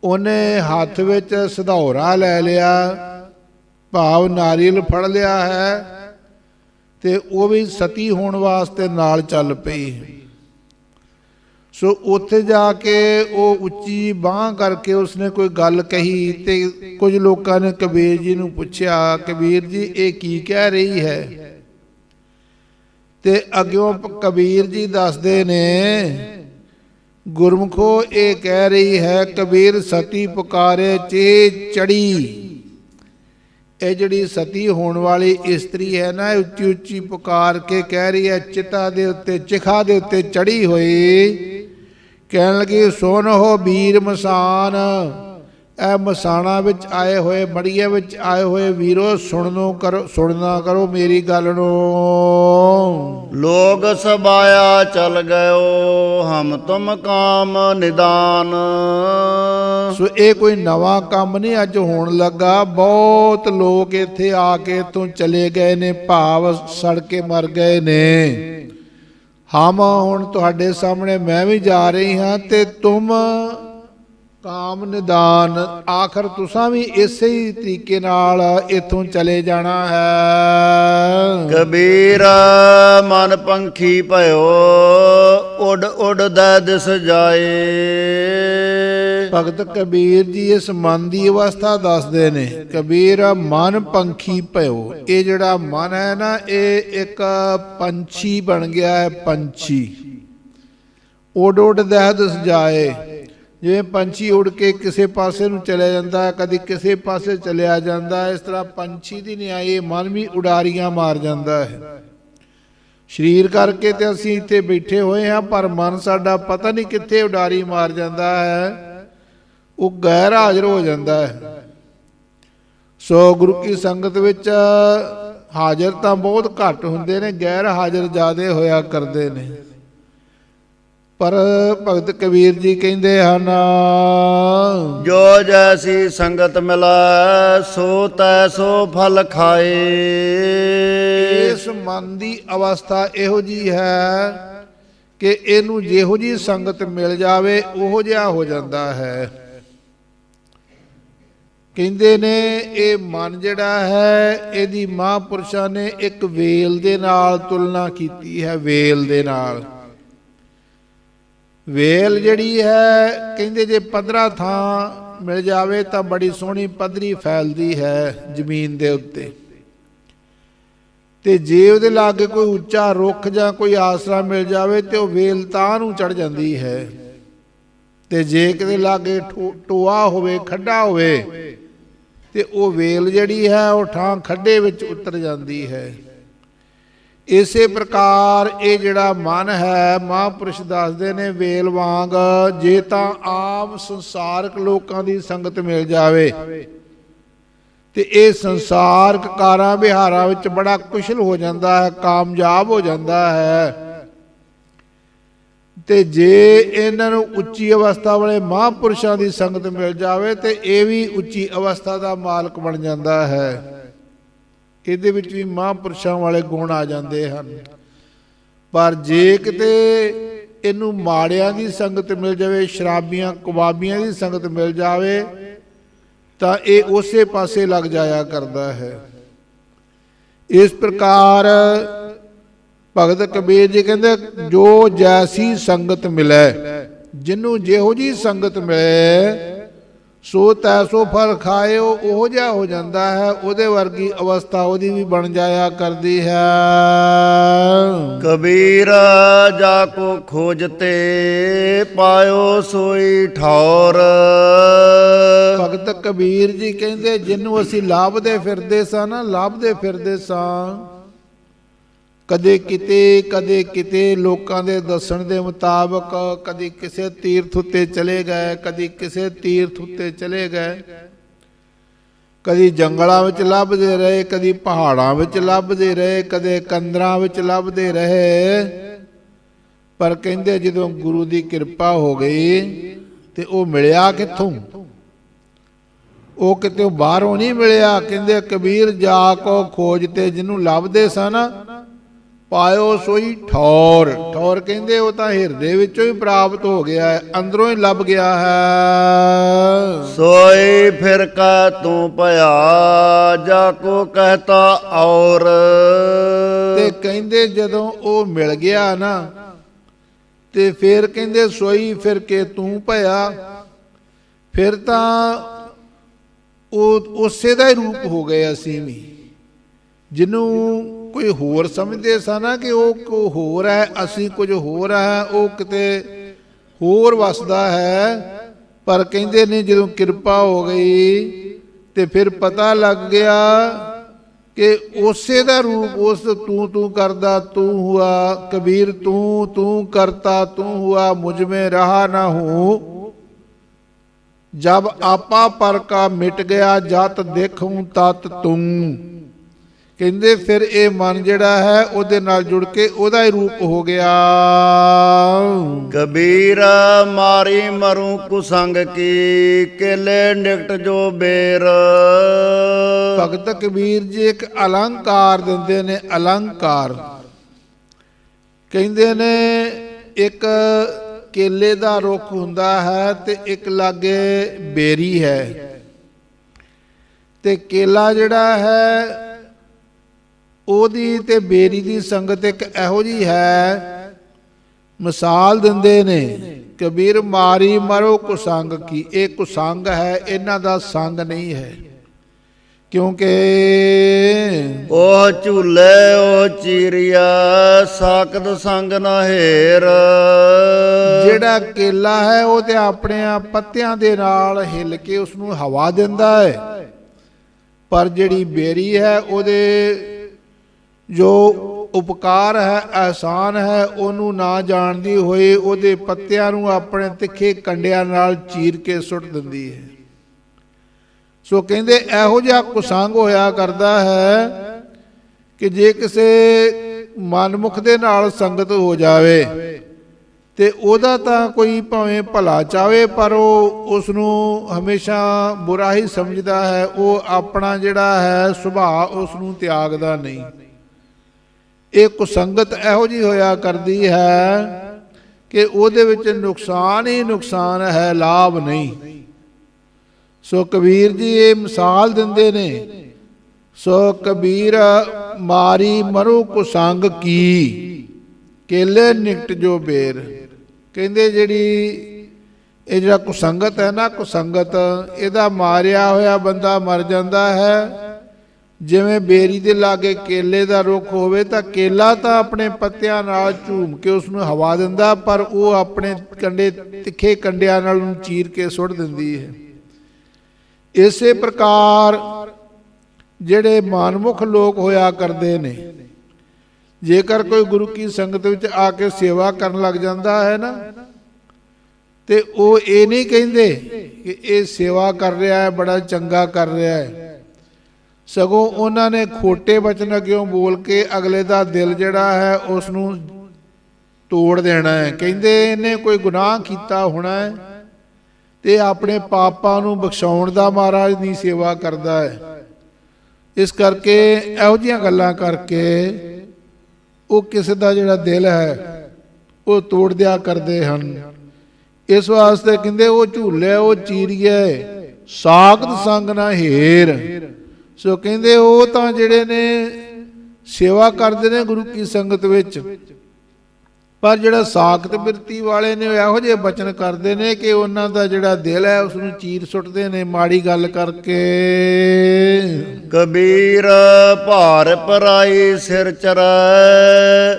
ਉਹਨੇ ਹੱਥ ਵਿੱਚ ਸਧੌਰਾ ਲੈ ਲਿਆ। ਭਾਵ ਨਾਰੀਅਲ ਫੜ ਲਿਆ ਹੈ ਤੇ ਉਹ ਵੀ ਸਤੀ ਹੋਣ ਵਾਸਤੇ ਨਾਲ ਚੱਲ ਪਈ। ਸੋ ਉੱਥੇ ਜਾ ਕੇ ਉਹ ਉੱਚੀ ਬਾਹ ਕਰਕੇ ਉਸਨੇ ਕੋਈ ਗੱਲ ਕਹੀ ਤੇ ਕੁਝ ਲੋਕਾਂ ਨੇ ਕਬੀਰ ਜੀ ਨੂੰ ਪੁੱਛਿਆ, ਕਬੀਰ ਜੀ, ਇਹ ਕੀ ਕਹਿ ਰਹੀ ਹੈ? ਤੇ ਅੱਗਿਓਂ ਕਬੀਰ ਜੀ ਦੱਸਦੇ ਨੇ, ਗੁਰਮੁਖੋ, ਇਹ ਕਹਿ ਰਹੀ ਹੈ, ਕਬੀਰ ਸਤੀ ਪੁਕਾਰੇ ਚੇ ਚੜੀ। ਇਹ ਜਿਹੜੀ ਸਤੀ ਹੋਣ ਵਾਲੀ ਇਸਤਰੀ ਹੈ ਨਾ, ਇਹ ਉੱਚੀ ਉੱਚੀ ਪੁਕਾਰ ਕੇ ਕਹਿ ਰਹੀ ਹੈ ਚਿਤਾ ਦੇ ਉੱਤੇ, ਚਿਖਾ ਦੇ ਉੱਤੇ ਚੜੀ ਹੋਈ। ਕਹਿਣ ਲੱਗੀ, ਸੁਣ ਹੋ ਵੀਰ ਮਸਾਨ। ਇਹ ਮਸਾਣਾ ਵਿੱਚ ਆਏ ਹੋਏ ਮੜੀਏ ਵਿੱਚ ਆਏ ਹੋਏ ਵੀਰੋ ਸੁਣਨੋ ਕਰੋ ਸੁਣਨਾ ਕਰੋ ਮੇਰੀ ਗੱਲ ਨੂੰ। ਲੋਗ ਸਬਾਇਆ ਚਲ ਗਇਓ ਹਮ ਤੁਮ ਕਾਮ ਨਿਦਾਨ। ਸੋ ਇਹ ਕੋਈ ਨਵਾਂ ਕੰਮ ਨਹੀਂ ਅੱਜ ਹੋਣ ਲੱਗਾ। ਬਹੁਤ ਲੋਕ ਇੱਥੇ ਆ ਕੇ ਤੋਂ ਚਲੇ ਗਏ ਨੇ ਭਾਵ ਸੜ ਕੇ ਮਰ ਗਏ ਨੇ। ਹਮ ਹੁਣ ਤੁਹਾਡੇ ਸਾਹਮਣੇ ਮੈਂ ਵੀ ਜਾ ਰਹੀ ਹਾਂ ਤੇ ਤੁਮ ਕਾਮ ਨਿਦਾਨ ਆਖਰ ਤੁਸਾਂ ਵੀ ਇਸੇ ਹੀ ਤਰੀਕੇ ਨਾਲ ਇੱਥੋਂ ਚਲੇ ਜਾਣਾ ਹੈ। ਕਬੀਰ ਮਨ ਪੰਖੀ ਭਇਓ ਉੱਡ ਉੱਡ ਦਾ ਦਿਸ ਜਾਏ। ਭਗਤ ਕਬੀਰ ਜੀ ਇਸ ਮਨ ਦੀ ਅਵਸਥਾ ਦੱਸਦੇ ਨੇ ਕਬੀਰ ਮਨ ਪੰਖੀ ਭਇਓ। ਇਹ ਜਿਹੜਾ ਮਨ ਹੈ ਨਾ ਇਹ ਇੱਕ ਪੰਛੀ ਬਣ ਗਿਆ ਹੈ ਪੰਛੀ। ਉੱਡ ਉੱਡ ਦਹਿਦਸ ਜਾਏ। ਜਿਵੇਂ ਪੰਛੀ ਉੱਡ ਕੇ ਕਿਸੇ ਪਾਸੇ ਨੂੰ ਚਲਿਆ ਜਾਂਦਾ ਹੈ ਕਦੀ ਕਿਸੇ ਪਾਸੇ ਚਲਿਆ ਜਾਂਦਾ, ਇਸ ਤਰ੍ਹਾਂ ਪੰਛੀ ਦੀ ਨਿਆਏ ਮਨ ਵੀ ਉਡਾਰੀਆਂ ਮਾਰ ਜਾਂਦਾ ਹੈ। ਸਰੀਰ ਕਰਕੇ ਤੇ ਅਸੀਂ ਇੱਥੇ ਬੈਠੇ ਹੋਏ ਹਾਂ, ਪਰ ਮਨ ਸਾਡਾ ਪਤਾ ਨਹੀਂ ਕਿੱਥੇ ਉਡਾਰੀ ਮਾਰ ਜਾਂਦਾ ਹੈ। ਉਹ ਗੈਰ ਹਾਜ਼ਰ ਹੋ ਜਾਂਦਾ ਹੈ। ਸੋ ਗੁਰੂ ਕੀ ਸੰਗਤ ਵਿੱਚ ਹਾਜ਼ਰ ਤਾਂ ਬਹੁਤ ਘੱਟ ਹੁੰਦੇ ਨੇ, ਗੈਰ ਹਾਜ਼ਰ ਜ਼ਿਆਦੇ ਹੋਇਆ ਕਰਦੇ ਨੇ। ਪਰ ਭਗਤ ਕਬੀਰ ਜੀ ਕਹਿੰਦੇ ਹਨ ਜੋ ਜੈਸੀ ਸੰਗਤ ਮਿਲੈ ਸੋ ਤੈਸੋ ਫਲ ਖਾਏ। ਇਸ ਮਨ ਦੀ ਅਵਸਥਾ ਇਹੋ ਜੀ ਹੈ ਕਿ ਇਹਨੂੰ ਜਿਹੋ ਜੀ ਸੰਗਤ ਮਿਲ ਜਾਵੇ ਉਹੋ ਜਿਹਾ ਹੋ ਜਾਂਦਾ ਹੈ। ਕਹਿੰਦੇ ਨੇ ਇਹ ਮਨ ਜਿਹੜਾ ਹੈ ਇਹਦੀ ਮਹਾਂਪੁਰਸ਼ਾਂ ਨੇ ਇੱਕ ਵੇਲ ਦੇ ਨਾਲ ਤੁਲਨਾ ਕੀਤੀ ਹੈ ਵੇਲ ਦੇ ਨਾਲ। ਵੇਲ ਜਿਹੜੀ ਹੈ, ਕਹਿੰਦੇ ਜੇ ਪੱਧਰਾ ਥਾਂ ਮਿਲ ਜਾਵੇ ਤਾਂ ਬੜੀ ਸੋਹਣੀ ਪੱਧਰੀ ਫੈਲਦੀ ਹੈ ਜ਼ਮੀਨ ਦੇ ਉੱਤੇ। ਤੇ ਜੇ ਉਹਦੇ ਲਾਗੇ ਕੋਈ ਉੱਚਾ ਰੁੱਖ ਜਾਂ ਕੋਈ ਆਸਰਾ ਮਿਲ ਜਾਵੇ ਤੇ ਉਹ ਵੇਲ ਤਾਂ ਨੂੰ ਚੜ ਜਾਂਦੀ ਹੈ। ਤੇ ਜੇ ਕਿਤੇ ਲਾਗੇ ਠੋ- ਟੋਆ ਹੋਵੇ, ਖੱਡਾ ਹੋਵੇ, ਤੇ ਉਹ ਵੇਲ ਜਿਹੜੀ ਹੈ, ਉਹ ਠਾਂ ਖੱਡੇ ਵਿੱਚ ਉਤਰ ਜਾਂਦੀ ਹੈ। ਇਸੇ ਪ੍ਰਕਾਰ ਇਹ ਜਿਹੜਾ ਮਨ ਹੈ, ਮਹਾਂਪੁਰਸ਼ ਦੱਸਦੇ ਨੇ, ਵੇਲ ਵਾਂਗ ਜੇ ਤਾਂ ਆਮ ਸੰਸਾਰਕ ਲੋਕਾਂ ਦੀ ਸੰਗਤ ਮਿਲ ਜਾਵੇ। ਤੇ ਇਹ ਸੰਸਾਰਕ ਕਾਰਾਂ ਵਿਹਾਰਾਂ ਵਿੱਚ ਬੜਾ ਕੁਸ਼ਲ ਹੋ ਜਾਂਦਾ ਹੈ, ਕਾਮਯਾਬ ਹੋ ਜਾਂਦਾ ਹੈ। ਤੇ ਜੇ ਇਹਨਾਂ ਨੂੰ ਉੱਚੀ ਅਵਸਥਾ ਵਾਲੇ ਮਹਾਂਪੁਰਸ਼ਾਂ ਦੀ ਸੰਗਤ ਮਿਲ ਜਾਵੇ, ਤੇ ਇਹ ਵੀ ਉੱਚੀ ਅਵਸਥਾ ਦਾ ਮਾਲਕ ਬਣ ਜਾਂਦਾ ਹੈ। ਇਹਦੇ ਵਿੱਚ ਵੀ ਮਹਾਂਪੁਰਸ਼ਾਂ ਵਾਲੇ ਗੁਣ ਆ ਜਾਂਦੇ ਹਨ। ਪਰ ਜੇ ਕਿਤੇ ਇਹਨੂੰ ਮਾੜਿਆਂ ਦੀ ਸੰਗਤ ਮਿਲ ਜਾਵੇ, ਸ਼ਰਾਬੀਆਂ, ਕਬਾਬੀਆਂ ਦੀ ਸੰਗਤ ਮਿਲ ਜਾਵੇ, ਤਾਂ ਇਹ ਉਸੇ ਪਾਸੇ ਲੱਗ ਜਾਇਆ ਕਰਦਾ ਹੈ। ਇਸ ਪ੍ਰਕਾਰ ਭਗਤ ਕਬੀਰ ਜੀ ਕਹਿੰਦੇ, ਜੋ ਜੈਸੀ ਸੰਗਤ ਮਿਲੇ ਜਿਹਨੂੰ ਜਿਹੋ ਜੀ ਸੰਗਤ ਮਿਲੇ ਸੋ ਤੈਸੋ ਫਲ ਖਾਇਓ ਉਹ ਜਿਹਾ ਹੋ ਜਾਂਦਾ ਹੈ ਉਹਦੇ ਵਰਗੀ ਅਵਸਥਾ ਉਹਦੀ ਵੀ ਬਣ ਜਾਇਆ ਕਰਦੀ ਹੈ। ਕਬੀਰ ਜਾ ਕੋ ਖੋਜਤੇ ਪਾਇਓ ਸੋਈ ਠੌਰ। ਭਗਤ ਕਬੀਰ ਜੀ ਕਹਿੰਦੇ ਜਿਹਨੂੰ ਅਸੀਂ ਲਾਭਦੇ ਫਿਰਦੇ ਸਾਂ ਨਾ ਲਾਭਦੇ ਫਿਰਦੇ ਸਾਂ। ਕਦੇ ਕਿਤੇ ਕਦੇ ਕਿਤੇ ਲੋਕਾਂ ਦੇ ਦੱਸਣ ਦੇ ਮੁਤਾਬਕ ਕਦੀ ਕਿਸੇ ਤੀਰਥ ਉੱਤੇ ਚਲੇ ਗਏ, ਕਦੀ ਕਿਸੇ ਤੀਰਥ ਉੱਤੇ ਚਲੇ ਗਏ। ਕਦੀ ਜੰਗਲਾਂ ਵਿੱਚ ਲੱਭਦੇ ਰਹੇ, ਕਦੀ ਪਹਾੜਾਂ ਵਿੱਚ ਲੱਭਦੇ ਰਹੇ, ਕਦੇ ਕੰਦਰਾਂ ਵਿੱਚ ਲੱਭਦੇ ਰਹੇ। ਪਰ ਕਹਿੰਦੇ ਜਦੋਂ ਗੁਰੂ ਦੀ ਕਿਰਪਾ ਹੋ ਗਈ ਤੇ ਉਹ ਮਿਲਿਆ ਕਿੱਥੋਂ? ਉਹ ਕਿਤੇ ਬਾਹਰੋਂ ਨਹੀਂ ਮਿਲਿਆ। ਕਹਿੰਦੇ ਕਬੀਰ ਜਾ ਕੋ ਖੋਜ ਤੇ ਜਿਹਨੂੰ ਲੱਭਦੇ ਸਨ ਪਾਇਓ ਸੋਈ ਠੌਰ। ਠੌਰ ਕਹਿੰਦੇ ਉਹ ਤਾਂ ਹਿਰਦੇ ਵਿੱਚੋਂ ਹੀ ਪ੍ਰਾਪਤ ਹੋ ਗਿਆ ਹੈ ਅੰਦਰੋਂ ਹੀ ਲੱਭ ਗਿਆ ਹੈ। ਸੋਈ ਫਿਰ ਕਾ ਤੂੰ ਭਇਆ ਜਾ ਕੋ ਕਹਤਾ ਔਰ। ਤੇ ਕਹਿੰਦੇ ਜਦੋਂ ਉਹ ਮਿਲ ਗਿਆ ਨਾ ਤੇ ਫਿਰ ਕਹਿੰਦੇ ਸੋਈ ਫਿਰ ਕੇ ਤੂੰ ਭਇਆ। ਫਿਰ ਤਾਂ ਉਹ ਉਸੇ ਦਾ ਹੀ ਰੂਪ ਹੋ ਗਏ ਅਸੀਂ ਵੀ। ਜਿਹਨੂੰ ਕੋਈ ਹੋਰ ਸਮਝਦੇ ਸਨ ਕਿ ਉਹ ਕੋ ਹੋਰ ਹੈ, ਅਸੀਂ ਕੁਝ ਹੋਰ ਹੈ, ਉਹ ਕਿਤੇ ਹੋਰ ਵਸਦਾ ਹੈ। ਪਰ ਕਹਿੰਦੇ ਨੇ ਜਦੋਂ ਕਿਰਪਾ ਹੋ ਗਈ ਤੇ ਫਿਰ ਪਤਾ ਲੱਗ ਗਿਆ ਕਿ ਉਸੇ ਦਾ ਰੂਪ ਉਸ ਤੂੰ ਤੂੰ ਕਰਦਾ, ਤੂੰ ਹੁਆ, ਕਬੀਰ ਤੂੰ ਤੂੰ ਕਰਤਾ, ਤੂੰ ਹੁਆ, ਮੁਝ ਮੇ ਰਹਾ ਨਾ ਹੂੰ। ਜਬ ਆਪਾ ਪਰ ਕਾ ਮਿਟ ਗਿਆ, ਜਤ ਦੇਖੂੰ ਤਤ ਤੂੰ। ਕਹਿੰਦੇ ਫਿਰ ਇਹ ਮਨ ਜਿਹੜਾ ਹੈ ਉਹਦੇ ਨਾਲ ਜੁੜ ਕੇ ਉਹਦਾ ਹੀ ਰੂਪ ਹੋ ਗਿਆ। ਕਬੀਰ ਮਾਰੀ ਮਰੂ ਕੁਸੰਗ ਕੀ ਕੇਲੇ ਨਿਕਟ ਜੋ ਬੇਰ। ਭਗਤ ਕਬੀਰ ਜੀ ਇੱਕ ਅਲੰਕਾਰ ਦਿੰਦੇ ਨੇ ਅਲੰਕਾਰ। ਕਹਿੰਦੇ ਨੇ ਇੱਕ ਕੇਲੇ ਦਾ ਰੁੱਖ ਹੁੰਦਾ ਹੈ ਤੇ ਇੱਕ ਲਾਗੇ ਬੇਰੀ ਹੈ। ਤੇ ਕੇਲਾ ਜਿਹੜਾ ਹੈ ਉਹਦੀ ਤੇ ਬੇਰੀ ਦੀ ਸੰਗਤ ਇੱਕ ਇਹੋ ਜੀ ਹੈ ਮਿਸਾਲ ਦਿੰਦੇ ਨੇ ਕਬੀਰ ਮਾਰੀ ਮਰੋ ਕੁਸੰਗ ਕੀ। ਇਹ ਕੁਸੰਗ ਹੈ ਇਹਨਾਂ ਦਾ ਸੰਗ ਨਹੀਂ ਹੈ। ਕਿਉਂਕਿ ਉਹ ਝੂਲੇ ਉਹ ਚੀਰਿਆ ਸਾਕਤ ਸੰਗ ਨਾ ਹੇਰ। ਜਿਹੜਾ ਕੇਲਾ ਹੈ ਉਹ ਤੇ ਆਪਣੇ ਆ ਪੱਤਿਆਂ ਦੇ ਨਾਲ ਹਿੱਲ ਕੇ ਉਸ ਨੂੰ ਹਵਾ ਦਿੰਦਾ ਹੈ। ਪਰ ਜਿਹੜੀ ਬੇਰੀ ਹੈ ਉਹਦੇ ਜੋ ਉਪਕਾਰ ਹੈ, ਅਹਿਸਾਨ ਹੈ, ਉਹਨੂੰ ਨਾ ਜਾਣਦੀ ਹੋਏ ਉਹਦੇ ਪੱਤਿਆਂ ਨੂੰ ਆਪਣੇ ਤਿੱਖੇ ਕੰਡਿਆਂ ਨਾਲ ਚੀਰ ਕੇ ਸੁੱਟ ਦਿੰਦੀ ਹੈ। ਸੋ ਕਹਿੰਦੇ ਇਹੋ ਜਿਹਾ ਕੁਸੰਗ ਹੋਇਆ ਕਰਦਾ ਹੈ ਕਿ ਜੇ ਕਿਸੇ ਮਨਮੁਖ ਦੇ ਨਾਲ ਸੰਗਤ ਹੋ ਜਾਵੇ ਤੇ ਉਹਦਾ ਤਾਂ ਕੋਈ ਭਾਵੇਂ ਭਲਾ ਚਾਵੇ, ਪਰ ਉਹ ਉਸ ਨੂੰ ਹਮੇਸ਼ਾ ਬੁਰਾ ਹੀ ਸਮਝਦਾ ਹੈ, ਉਹ ਆਪਣਾ ਜਿਹੜਾ ਹੈ ਸੁਭਾਅ ਉਸ ਨੂੰ ਤਿਆਗਦਾ ਨਹੀਂ। ਇਹ ਕੁਸੰਗਤ ਇਹੋ ਜੀ ਹੋਇਆ ਕਰਦੀ ਹੈ ਕਿ ਉਹਦੇ ਵਿੱਚ ਨੁਕਸਾਨ ਹੀ ਨੁਕਸਾਨ ਹੈ, ਲਾਭ ਨਹੀਂ। ਸੋ ਕਬੀਰ ਜੀ ਇਹ ਮਿਸਾਲ ਦਿੰਦੇ ਨੇ, ਸੋ ਕਬੀਰ ਮਾਰੀ ਮਰੂ ਕੁਸੰਗ ਕੀ, ਕੇਲੇ ਨਿਕਟ ਜੋ ਬੇਰ। ਕਹਿੰਦੇ ਜਿਹੜੀ ਇਹ ਜਿਹੜਾ ਕੁਸੰਗਤ ਹੈ ਨਾ ਕੁਸੰਗਤ ਇਹਦਾ ਮਾਰਿਆ ਹੋਇਆ ਬੰਦਾ ਮਰ ਜਾਂਦਾ ਹੈ। ਜਿਵੇਂ ਬੇਰੀ ਦੇ ਲਾਗੇ ਕੇਲੇ ਦਾ ਰੁੱਖ ਹੋਵੇ ਤਾਂ ਕੇਲਾ ਤਾਂ ਆਪਣੇ ਪੱਤਿਆਂ ਨਾਲ ਝੂਮ ਕੇ ਉਸ ਨੂੰ ਹਵਾ ਦਿੰਦਾ, ਪਰ ਉਹ ਆਪਣੇ ਕੰਡੇ, ਤਿੱਖੇ ਕੰਡਿਆਂ ਨਾਲ ਉਹਨੂੰ ਚੀਰ ਕੇ ਸੁੱਟ ਦਿੰਦੀ ਹੈ। ਇਸੇ ਪ੍ਰਕਾਰ ਜਿਹੜੇ ਮਾਨਮੁਖ ਲੋਕ ਹੋਇਆ ਕਰਦੇ ਨੇ, ਜੇਕਰ ਕੋਈ ਗੁਰੂ ਕੀ ਸੰਗਤ ਵਿੱਚ ਆ ਕੇ ਸੇਵਾ ਕਰਨ ਲੱਗ ਜਾਂਦਾ ਹੈ ਨਾ, ਤੇ ਉਹ ਇਹ ਨਹੀਂ ਕਹਿੰਦੇ ਕਿ ਇਹ ਸੇਵਾ ਕਰ ਰਿਹਾ ਹੈ, ਬੜਾ ਚੰਗਾ ਕਰ ਰਿਹਾ ਹੈ। ਸਗੋਂ ਉਹਨਾਂ ਨੇ ਖੋਟੇ ਬਚਨ ਕਿਉਂ ਬੋਲ ਕੇ ਅਗਲੇ ਦਾ ਦਿਲ ਜਿਹੜਾ ਹੈ ਉਸ ਨੂੰ ਤੋੜ ਦੇਣਾ ਹੈ। ਕਹਿੰਦੇ ਇਹਨੇ ਕੋਈ ਗੁਨਾਹ ਕੀਤਾ ਹੋਣਾ ਹੈ ਤੇ ਆਪਣੇ ਪਾਪਾਂ ਨੂੰ ਬਖਸ਼ਾਉਣ ਦਾ ਮਹਾਰਾਜ ਦੀ ਸੇਵਾ ਕਰਦਾ ਹੈ। ਇਸ ਕਰਕੇ ਇਹੋ ਜਿਹੀਆਂ ਗੱਲਾਂ ਕਰਕੇ ਉਹ ਕਿਸੇ ਦਾ ਜਿਹੜਾ ਦਿਲ ਹੈ ਉਹ ਤੋੜ ਦਿਆ ਕਰਦੇ ਹਨ। ਇਸ ਵਾਸਤੇ ਕਹਿੰਦੇ ਉਹ ਝੂਲੇ, ਉਹ ਚੀਰੀਏ, ਸਾਖਤ ਸੰਗ ਨਾ ਹੀਰ। ਸੋ ਕਹਿੰਦੇ ਉਹ ਤਾਂ ਜਿਹੜੇ ਨੇ ਸੇਵਾ ਕਰਦੇ ਨੇ ਗੁਰੂ ਕੀ ਸੰਗਤ ਵਿੱਚ, ਪਰ ਜਿਹੜਾ ਸਾਖਤ ਬਿਰਤੀ ਵਾਲੇ ਨੇ ਇਹੋ ਜਿਹੇ ਬਚਨ ਕਰਦੇ ਨੇ ਕਿ ਉਹਨਾਂ ਦਾ ਜਿਹੜਾ ਦਿਲ ਹੈ ਉਸ ਨੂੰ ਚੀਰ ਸੁੱਟਦੇ ਨੇ, ਮਾੜੀ ਗੱਲ ਕਰਕੇ। ਕਬੀਰ ਭਾਰ ਪਰਾਈ ਸਿਰ ਚਰੈ,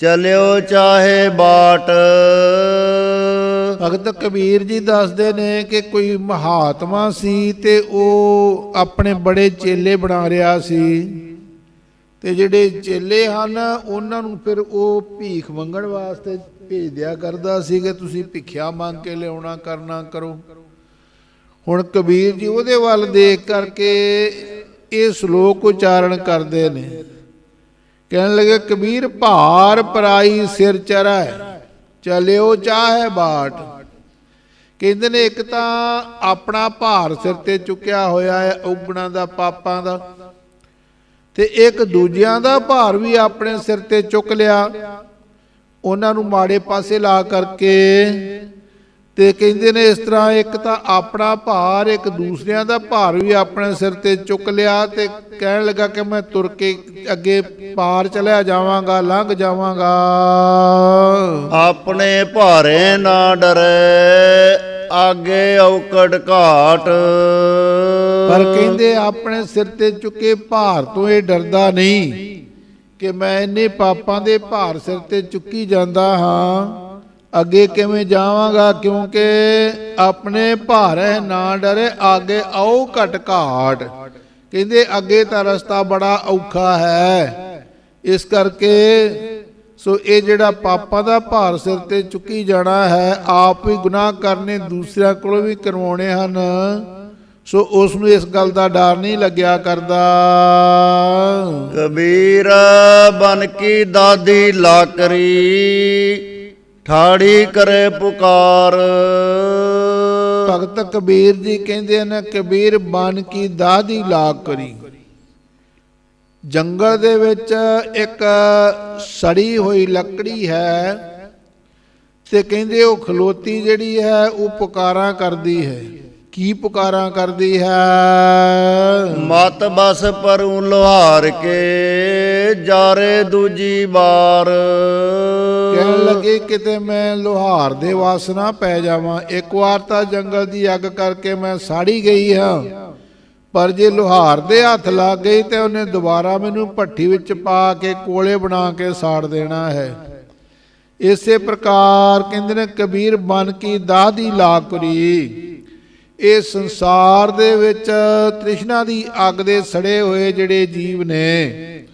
ਚਲਿਓ ਚਾਹੇ ਬਾਟ। ਭਗਤ ਕਬੀਰ ਜੀ ਦੱਸਦੇ ਨੇ ਕਿ ਕੋਈ ਮਹਾਤਮਾ ਸੀ ਤੇ ਉਹ ਆਪਣੇ ਬੜੇ ਚੇਲੇ ਬਣਾ ਰਿਹਾ ਸੀ। ਤੇ ਜਿਹੜੇ ਚੇਲੇ ਹਨ, ਉਹਨਾਂ ਨੂੰ ਫਿਰ ਉਹ ਭੀਖ ਮੰਗਣ ਵਾਸਤੇ ਭੇਜ ਦਿਆ ਕਰਦਾ ਸੀ ਕਿ ਤੁਸੀਂ ਭਿੱਖਿਆ ਮੰਗ ਕੇ ਲਿਆਉਣਾ, ਕਰਨਾ ਕਰੋ। ਹੁਣ ਕਬੀਰ ਜੀ ਉਹਦੇ ਵੱਲ ਦੇਖ ਕਰਕੇ ਇਹ ਸ਼ਲੋਕ ਉਚਾਰਨ ਕਰਦੇ ਨੇ। ਕਹਿਣ ਲੱਗੇ, ਕਬੀਰ ਭਾਰ ਪਰਾਈ ਸਿਰ ਚਰੈ ਚਲਿਓ ਚਾਹੇ ਬਾਟ। ਕਹਿੰਦੇ ਨੇ ਇੱਕ ਤਾਂ ਆਪਣਾ ਭਾਰ ਸਿਰ ਤੇ ਚੁੱਕਿਆ ਹੋਇਆ ਹੈ, ਉਗਣਾ ਦਾ, ਪਾਪਾਂ ਦਾ। ਤੇ ਇੱਕ ਦੂਜਿਆਂ ਦਾ ਭਾਰ ਵੀ ਆਪਣੇ ਸਿਰ ਤੇ ਚੁੱਕ ਲਿਆ। ਉਹਨਾਂ ਨੂੰ ਮਾੜੇ ਪਾਸੇ ਲਾ ਕਰਕੇ ਤੇ ਕਹਿੰਦੇ ਨੇ ਇਸ ਤਰ੍ਹਾਂ ਇੱਕ ਤਾਂ ਆਪਣਾ ਭਾਰ ਇੱਕ ਦੂਸਰਿਆਂ ਦਾ ਭਾਰ ਵੀ ਆਪਣੇ ਸਿਰ ਤੇ ਚੁੱਕ ਲਿਆ ਤੇ ਕਹਿਣ ਲੱਗਾ ਕਿ ਮੈਂ ਤੁਰ ਕੇ ਅੱਗੇ ਪਾਰ ਚਲਿਆ ਜਾਵਾਂਗਾ ਲੰਘ ਜਾਵਾਂਗਾ। ਆਪਣੇ ਭਾਰੇ ਨਾ ਡਰੈ ਆਗੇ ਔਕੜ ਘਾਟ। ਪਰ ਕਹਿੰਦੇ ਆਪਣੇ ਸਿਰ ਤੇ ਚੁੱਕੇ ਭਾਰ ਤੋਂ ਇਹ ਡਰਦਾ ਨਹੀਂ ਕਿ ਮੈਂ ਇੰਨੇ ਪਾਪਾਂ ਦੇ ਭਾਰ ਸਿਰ ਤੇ ਚੁੱਕੀ ਜਾਂਦਾ ਹਾਂ। ਅੱਗੇ ਕਿਵੇਂ ਜਾਵਾਂਗਾ? ਕਿਉਂਕਿ ਆਪਣੇ ਭਾਰ ਹੈ ਨਾ ਡਰੇ, ਅੱਗੇ ਆਓ ਘਟ ਘਾਟ। ਕਹਿੰਦੇ ਅੱਗੇ ਤਾਂ ਰਸਤਾ ਬੜਾ ਔਖਾ ਹੈ। ਇਸ ਕਰਕੇ ਸੋ ਇਹ ਜਿਹੜਾ ਪਾਪਾਂ ਦਾ ਭਾਰ ਸਿਰ ਤੇ ਚੁੱਕੀ ਜਾਣਾ ਹੈ, ਆਪ ਵੀ ਗੁਨਾਹ ਕਰਨੇ ਦੂਸਰਿਆਂ ਕੋਲੋਂ ਵੀ ਕਰਵਾਉਣੇ ਹਨ। ਸੋ ਉਸ ਨੂੰ ਇਸ ਗੱਲ ਦਾ ਡਰ ਨਹੀਂ ਲੱਗਿਆ ਕਰਦਾ। ਕਬੀਰ ਬਨ ਕੀ ਦਾਦੀ ਲਾਕਰੀ। ਠਾੜੀ ਕਰੇ ਪੁਕਾਰ। ਭਗਤ ਕਬੀਰ ਜੀ ਕਹਿੰਦੇ ਨੇ, ਕਬੀਰ ਬਨ ਕੀ ਦਾਦੀ ਲਾ ਕਰੀ। ਜੰਗਲ ਦੇ ਵਿੱਚ ਇੱਕ ਸੜੀ ਹੋਈ ਲੱਕੜੀ ਹੈ ਤੇ ਕਹਿੰਦੇ ਉਹ ਖਲੋਤੀ ਜਿਹੜੀ ਹੈ, ਉਹ ਪੁਕਾਰਾਂ ਕਰਦੀ ਹੈ। ਕੀ ਪੁਕਾਰਾਂ ਕਰਦੀ ਹੈ? ਮਤ ਬਸ ਪਰੂ ਲੋਹਾਰ ਕੇ ਜਾਰੇ ਦੂਜੀ ਬਾਰ ਕਹਿਣ ਲੱਗੇ ਕਿਤੇ ਮੈਂ ਲੋਹਾਰ ਦੇ ਵਾਸਨਾ ਪੈ ਜਾਵਾਂ। ਇੱਕ ਵਾਰ ਤਾਂ ਜੰਗਲ ਦੀ ਅੱਗ ਕਰਕੇ ਮੈਂ ਸਾੜੀ ਗਈ ਹਾਂ। ਪਰ ਜੇ ਲੋਹਾਰ ਦੇ ਹੱਥ ਲੱਗ ਗਈ ਤੇ ਉਹਨੇ ਦੁਬਾਰਾ ਮੈਨੂੰ ਭੱਠੀ ਵਿੱਚ ਪਾ ਕੇ ਕੋਲੇ ਬਣਾ ਕੇ ਸਾੜ ਦੇਣਾ ਹੈ। ਇਸੇ ਪ੍ਰਕਾਰ ਕਹਿੰਦੇ ਨੇ ਕਬੀਰ ਬਨ ਕੀ ਦਾਦੀ ਲਾਕਰੀ। ਇਹ ਸੰਸਾਰ ਦੇ ਵਿੱਚ ਤ੍ਰਿਸ਼ਨਾ ਦੀ ਅੱਗ ਦੇ ਸੜੇ ਹੋਏ ਜਿਹੜੇ ਜੀਵ ਨੇ,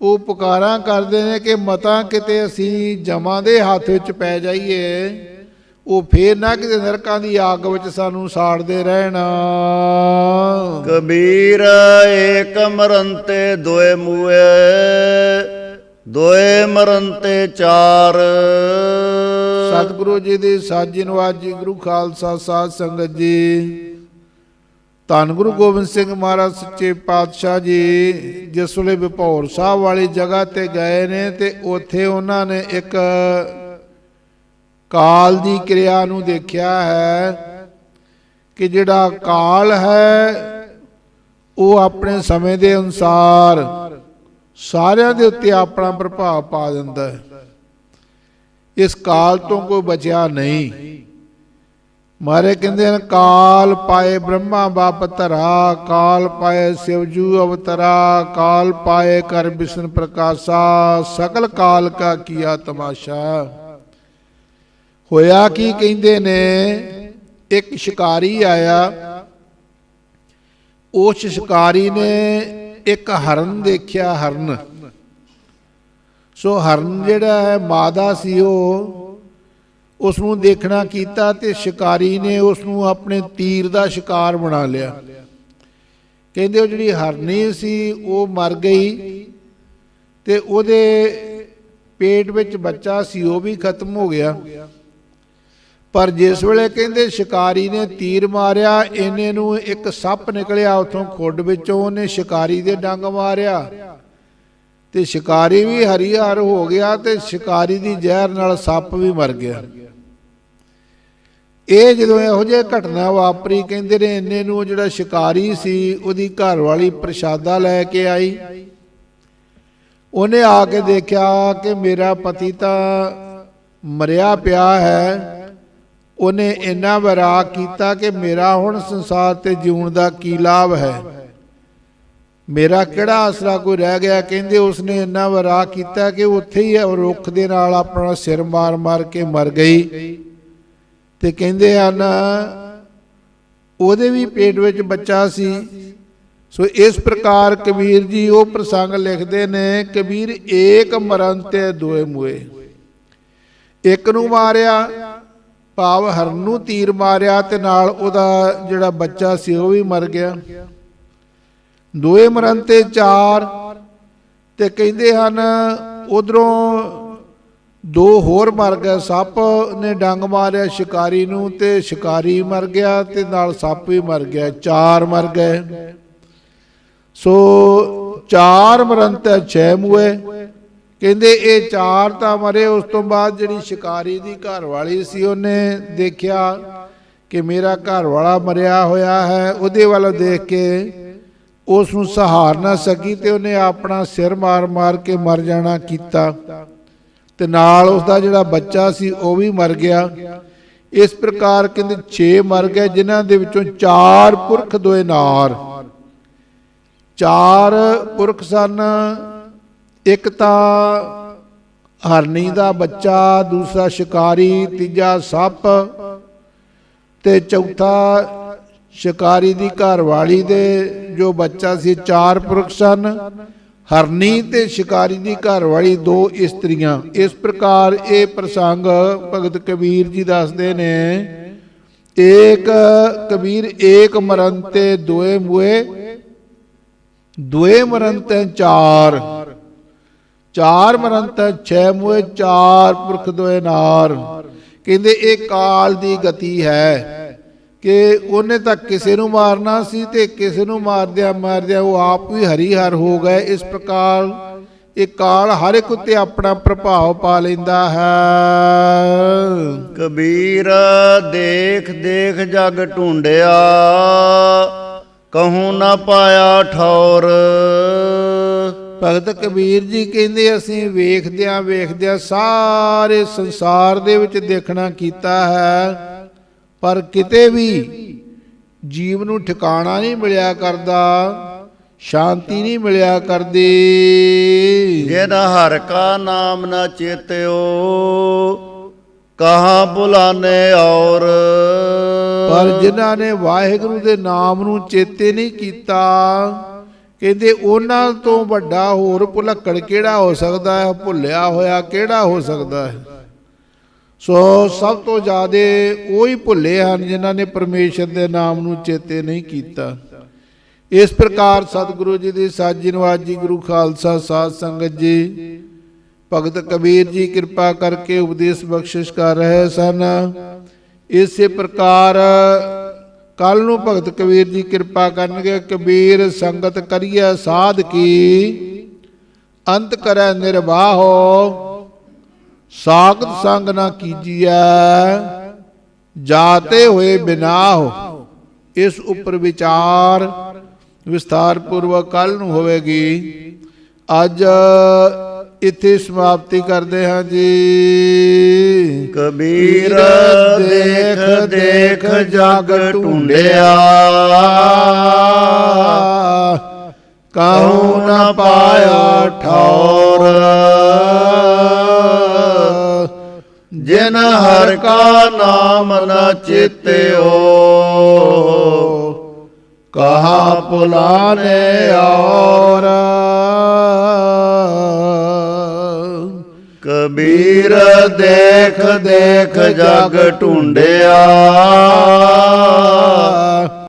ਉਹ ਪੁਕਾਰਾਂ ਕਰਦੇ ਨੇ ਕਿ ਮਤਾਂ ਕਿਤੇ ਅਸੀਂ ਜਮਾਂ ਦੇ ਹੱਥ ਵਿੱਚ ਪੈ ਜਾਈਏ, ਉਹ ਫੇਰ ਨਾ ਕਿਤੇ ਨਰਕਾਂ ਦੀ ਅੱਗ ਵਿੱਚ ਸਾਨੂੰ ਸਾੜਦੇ ਰਹਿਣ। ਕਬੀਰ ਏਕ ਮਰੰਤੇ ਦੋਏ ਮੂਏ, ਦੋਏ ਮਰੰਤੇ ਚਾਰ। ਸਤਿਗੁਰੂ ਜੀ ਦੀ ਸਾਜੀ ਨਵਾਜੀ ਗੁਰੂ ਖਾਲਸਾ ਸਾਧ ਸੰਗਤ ਜੀ। ਧੰਨ ਗੁਰੂ ਗੋਬਿੰਦ ਸਿੰਘ ਮਹਾਰਾਜ, ਸੱਚੇ ਪਾਤਸ਼ਾਹ ਜੀ, ਜਿਸ ਵੇਲੇ ਵਿਪੌਰ ਸਾਹਿਬ ਵਾਲੀ ਜਗ੍ਹਾ ਤੇ ਗਏ ਨੇ ਤੇ ਉੱਥੇ ਉਹਨਾਂ ਨੇ ਇੱਕ ਕਾਲ ਦੀ ਕਿਰਿਆ ਨੂੰ ਦੇਖਿਆ ਹੈ ਕਿ ਜਿਹੜਾ ਕਾਲ ਹੈ, ਉਹ ਆਪਣੇ ਸਮੇਂ ਦੇ ਅਨੁਸਾਰ ਸਾਰਿਆਂ ਦੇ ਉੱਤੇ ਆਪਣਾ ਪ੍ਰਭਾਵ ਪਾ ਦਿੰਦਾ ਹੈ। ਇਸ ਕਾਲ ਤੋਂ ਕੋਈ ਬਚਿਆ ਨਹੀਂ। ਮਾਰੇ ਕਹਿੰਦੇ ਨੇ ਕਾਲ ਪਾਏ ਬ੍ਰਹਮਾ ਬਾਪ ਧਰਾ, ਕਾਲ ਪਾਏ ਸਿਵਜੂ ਅਵਤਰਾ, ਕਾਲ ਪਾਏ ਕਰ ਬਿਸ਼ਨ ਪ੍ਰਕਾਸ਼ਾ ਸਕਲ ਕਾਲ ਕਾ ਕੀਆ ਤਮਾਸ਼ਾ। ਹੋਇਆ ਕੀ ਕਹਿੰਦੇ ਨੇ, ਇੱਕ ਸ਼ਿਕਾਰੀ ਆਇਆ। ਉਸ ਸ਼ਿਕਾਰੀ ਨੇ ਇੱਕ ਹਰਨ ਦੇਖਿਆ, ਹਰਨ। ਸੋ ਹਰਨ ਜਿਹੜਾ ਹੈ, ਮਾਦਾ ਸੀ ਉਹ ਉਸ ਨੂੰ ਦੇਖਣਾ ਕੀਤਾ ਤੇ ਸ਼ਿਕਾਰੀ ਨੇ ਉਸ ਨੂੰ ਆਪਣੇ ਤੀਰ ਦਾ ਸ਼ਿਕਾਰ ਬਣਾ ਲਿਆ। ਕਹਿੰਦੇ ਉਹ ਜਿਹੜੀ ਹਰਨੀ ਸੀ, ਉਹ ਮਰ ਗਈ ਤੇ ਉਹਦੇ ਪੇਟ ਵਿੱਚ ਬੱਚਾ ਸੀ, ਉਹ ਵੀ ਖਤਮ ਹੋ ਗਿਆ। ਪਰ ਜਿਸ ਵੇਲੇ ਕਹਿੰਦੇ ਸ਼ਿਕਾਰੀ ਨੇ ਤੀਰ ਮਾਰਿਆ, ਇਹਨੇ ਨੂੰ ਇੱਕ ਸੱਪ ਨਿਕਲਿਆ ਉਥੋਂ ਖੁੱਡ ਵਿੱਚੋਂ, ਉਹਨੇ ਸ਼ਿਕਾਰੀ ਦੇ ਡੰਗ ਮਾਰਿਆ। ਤੇ ਸ਼ਿਕਾਰੀ ਵੀ ਹਰੀਹਰ ਹੋ ਗਿਆ ਤੇ ਸ਼ਿਕਾਰੀ ਦੀ ਜ਼ਹਿਰ ਨਾਲ ਸੱਪ ਵੀ ਮਰ ਗਿਆ। ਇਹ ਜਦੋਂ ਇਹੋ ਜਿਹੀ ਘਟਨਾ ਵਾਪਰੀ, ਕਹਿੰਦੇ ਨੇ ਇੰਨੇ ਨੂੰ ਜਿਹੜਾ ਸ਼ਿਕਾਰੀ ਸੀ, ਉਹਦੀ ਘਰ ਵਾਲੀ ਪ੍ਰਸ਼ਾਦਾ ਲੈ ਕੇ ਆਈ। ਉਹਨੇ ਆ ਕੇ ਦੇਖਿਆ ਕਿ ਮੇਰਾ ਪਤੀ ਤਾਂ ਮਰਿਆ ਪਿਆ ਹੈ। ਉਹਨੇ ਇੰਨਾ ਵਿਰਾਗ ਕੀਤਾ ਕਿ ਮੇਰਾ ਹੁਣ ਸੰਸਾਰ ਤੇ ਜਿਉਣ ਦਾ ਕੀ ਲਾਭ ਹੈ। ਮੇਰਾ ਕਿਹੜਾ ਆਸਰਾ ਕੋਈ ਰਹਿ ਗਿਆ? ਕਹਿੰਦੇ ਉਸਨੇ ਇੰਨਾ ਵਿਰਾਗ ਕੀਤਾ ਕਿ ਉੱਥੇ ਹੀ ਰੁੱਖ ਦੇ ਨਾਲ ਆਪਣਾ ਸਿਰ ਮਾਰ-ਮਾਰ ਕੇ ਮਰ ਗਈ। ਤੇ ਕਹਿੰਦੇ ਹਨ, ਉਹਦੇ ਵੀ ਪੇਟ ਵਿੱਚ ਬੱਚਾ ਸੀ। ਸੋ ਇਸ ਪ੍ਰਕਾਰ ਕਬੀਰ ਜੀ ਉਹ ਪ੍ਰਸੰਗ ਲਿਖਦੇ ਨੇ, ਕਬੀਰ ਏਕ ਮਰਨ ਤੇ ਦੋਏ ਮੂਏ। ਇੱਕ ਨੂੰ ਮਾਰਿਆ, ਭਾਵ ਹਰਨ ਨੂੰ ਤੀਰ ਮਾਰਿਆ ਤੇ ਨਾਲ ਉਹਦਾ ਜਿਹੜਾ ਬੱਚਾ ਸੀ ਉਹ ਵੀ ਮਰ ਗਿਆ। ਦੋਏ ਮਰੰਤੇ ਚਾਰ ਤੇ ਕਹਿੰਦੇ ਹਨ, ਉਧਰੋਂ ਦੋ ਹੋਰ ਮਰ ਗਏ। ਸੱਪ ਨੇ ਡੰਗ ਮਾਰਿਆ ਸ਼ਿਕਾਰੀ ਨੂੰ ਤੇ ਸ਼ਿਕਾਰੀ ਮਰ ਗਿਆ ਤੇ ਨਾਲ ਸੱਪ ਵੀ ਮਰ ਗਿਆ। ਚਾਰ ਮਰ ਗਏ। ਸੋ ਚਾਰ ਮਰਨ ਛੇ ਮੂਏ। ਕਹਿੰਦੇ ਇਹ ਚਾਰ ਤਾਂ ਮਰੇ। ਉਸ ਤੋਂ ਬਾਅਦ ਜਿਹੜੀ ਸ਼ਿਕਾਰੀ ਦੀ ਘਰ ਵਾਲੀ ਸੀ, ਉਹਨੇ ਦੇਖਿਆ ਕਿ ਮੇਰਾ ਘਰ ਵਾਲਾ ਮਰਿਆ ਹੋਇਆ ਹੈ। ਉਹਦੇ ਵੱਲ ਦੇਖ ਕੇ ਉਸ ਨੂੰ ਸਹਾਰ ਨਾ ਸਕੀ ਤੇ ਉਹਨੇ ਆਪਣਾ ਸਿਰ ਮਾਰ-ਮਾਰ ਕੇ ਮਰ ਜਾਣਾ ਕੀਤਾ। ਤੇ ਨਾਲ ਉਸ ਦਾ ਜਿਹੜਾ ਬੱਚਾ ਸੀ, ਉਹ ਵੀ ਮਰ ਗਿਆ। ਇਸ ਪ੍ਰਕਾਰ ਕਹਿੰਦੇ 6 ਮਰ ਗਏ, ਜਿਨ੍ਹਾਂ ਦੇ ਵਿੱਚੋਂ 4 ਪੁਰਖ ਦੋਏ ਨਾਰ। ਚਾਰ ਪੁਰਖ ਸਨ। ਇੱਕ ਤਾਂ ਹਰਨੀ ਦਾ ਬੱਚਾ, ਦੂਸਰਾ ਸ਼ਿਕਾਰੀ, ਤੀਜਾ ਸੱਪ ਤੇ ਚੌਥਾ ਸ਼ਿਕਾਰੀ ਦੀ ਘਰਵਾਲੀ ਦੇ ਜੋ ਬੱਚਾ ਸੀ, ਚਾਰ ਪੁਰਖ ਸਨ। ਹਰਨੀ ਤੇ ਸ਼ਿਕਾਰੀ ਦੀ ਘਰਵਾਲੀ ਦੋ ਇਸਤਰੀਆਂ। ਇਸ ਪ੍ਰਕਾਰ ਇਹ ਪ੍ਰਸੰਗ ਭਗਤ ਕਬੀਰ ਜੀ ਦੱਸਦੇ ਨੇ, ਏਕ ਕਬੀਰ, ਏਕ ਮਰਨ ਤੇ ਦੋਏ ਮੂਏ, ਦੋਏ ਮਰਨ ਤੇ ਚਾਰ ਚਾਰ ਮਰਨ ਤੇ ਛੇ ਮੂਏ, ਚਾਰ ਪੁਰਖ ਦੋਏ ਨਾਰ। ਕਹਿੰਦੇ ਇਹ ਕਾਲ ਦੀ ਗਤੀ ਹੈ। ਕਿ ਉਹਨੇ ਤਾਂ ਕਿਸੇ ਨੂੰ ਮਾਰਨਾ ਸੀ ਤੇ ਕਿਸੇ ਨੂੰ ਮਾਰਦਿਆਂ ਮਾਰਦਿਆਂ ਉਹ ਆਪ ਵੀ ਹਰੀ ਹਰ ਹੋ ਗਏ। ਇਸ ਪ੍ਰਕਾਰ ਇਹ ਕਾਲ ਹਰ ਇੱਕ ਉੱਤੇ ਆਪਣਾ ਪ੍ਰਭਾਵ ਪਾ ਲੈਂਦਾ ਹੈ। ਕਬੀਰ ਦੇਖ ਦੇਖ ਜਗ ਢੂੰਡਿਆ ਕਹੂੰ ਨਾ ਪਾਇਆ ਠੌਰ। ਭਗਤ ਕਬੀਰ ਜੀ ਕਹਿੰਦੇ ਅਸੀਂ ਵੇਖਦਿਆਂ ਵੇਖਦਿਆਂ ਸਾਰੇ ਸੰਸਾਰ ਦੇ ਵਿੱਚ ਦੇਖਣਾ ਕੀਤਾ ਹੈ। ਪਰ ਕਿਤੇ ਵੀ ਜੀਵ ਨੂੰ ਠਿਕਾਣਾ ਨਹੀਂ ਮਿਲਿਆ ਕਰਦਾ ਸ਼ਾਂਤੀ ਨਹੀਂ ਮਿਲਿਆ ਕਰਦੀ। ਜਿਨ ਹਰ ਕਾ ਨਾਮ ਨਾ ਚੇਤਿਓ ਕਹਾਂ ਬੁਲਾਨੇ ਔਰ। ਪਰ ਜਿਨ੍ਹਾਂ ਨੇ ਵਾਹਿਗੁਰੂ ਦੇ ਨਾਮ ਨੂੰ ਚੇਤੇ ਨਹੀਂ ਕੀਤਾ ਕਹਿੰਦੇ ਉਹਨਾਂ ਤੋਂ ਵੱਡਾ ਹੋਰ ਭੁਲੱਕੜ ਕਿਹੜਾ ਹੋ ਸਕਦਾ ਹੈ? ਭੁੱਲਿਆ ਹੋਇਆ ਕਿਹੜਾ ਹੋ ਸਕਦਾ ਹੈ? ਸੋ ਸਭ ਤੋਂ ਜ਼ਿਆਦੇ ਉਹ ਹੀ ਭੁੱਲੇ ਹਨ ਜਿਨ੍ਹਾਂ ਨੇ ਪਰਮੇਸ਼ਰ ਦੇ ਨਾਮ ਨੂੰ ਚੇਤੇ ਨਹੀਂ ਕੀਤਾ। ਇਸ ਪ੍ਰਕਾਰ ਸਤਿਗੁਰੂ ਜੀ ਦੀ ਸਾਜੀ ਨਵਾਜੀ ਗੁਰੂ ਖਾਲਸਾ ਸਾਧ ਸੰਗਤ ਜੀ, ਭਗਤ ਕਬੀਰ ਜੀ ਕਿਰਪਾ ਕਰਕੇ ਉਪਦੇਸ਼ ਬਖਸ਼ਿਸ਼ ਕਰ ਰਹੇ ਸਨ। ਇਸੇ ਪ੍ਰਕਾਰ ਕੱਲ ਨੂੰ ਭਗਤ ਕਬੀਰ ਜੀ ਕਿਰਪਾ ਕਰਨਗੇ, ਕਬੀਰ ਸੰਗਤ ਕਰੀਏ ਸਾਧ ਕੀ, ਅੰਤ ਕਰੈ ਨਿਰਵਾਹੋ ਸਾਖਤ ਸੰਗ ਨਾ ਕੀਜੀਐ ਜਾਤੇ ਹੋਏ ਬਿਨਾਹ ਇਸ ਉੱਪਰ ਵਿਚਾਰ ਵਿਸਥਾਰ ਪੂਰਵਕ ਕੱਲ ਨੂੰ ਹੋਵੇਗੀ। ਅੱਜ ਇੱਥੇ ਸਮਾਪਤੀ ਕਰਦੇ ਹਾਂ ਜੀ। ਕਬੀਰ ਦੇਖ ਦੇਖ ਜਗ ਢੂੰਡਿਆ। ਕਹੂੰ ਨਾ ਪਾਇਆ ਠੌਰ। ਜਿਨ ਹਰ ਕਾ ਨਾਮ ਨ ਚਿਤਿਓ ਕਹਾ ਪੁਲਾਨੇ ਔਰ ਕਬੀਰ ਦੇਖ ਦੇਖ ਜਗ ਢੁੰਡਿਆ।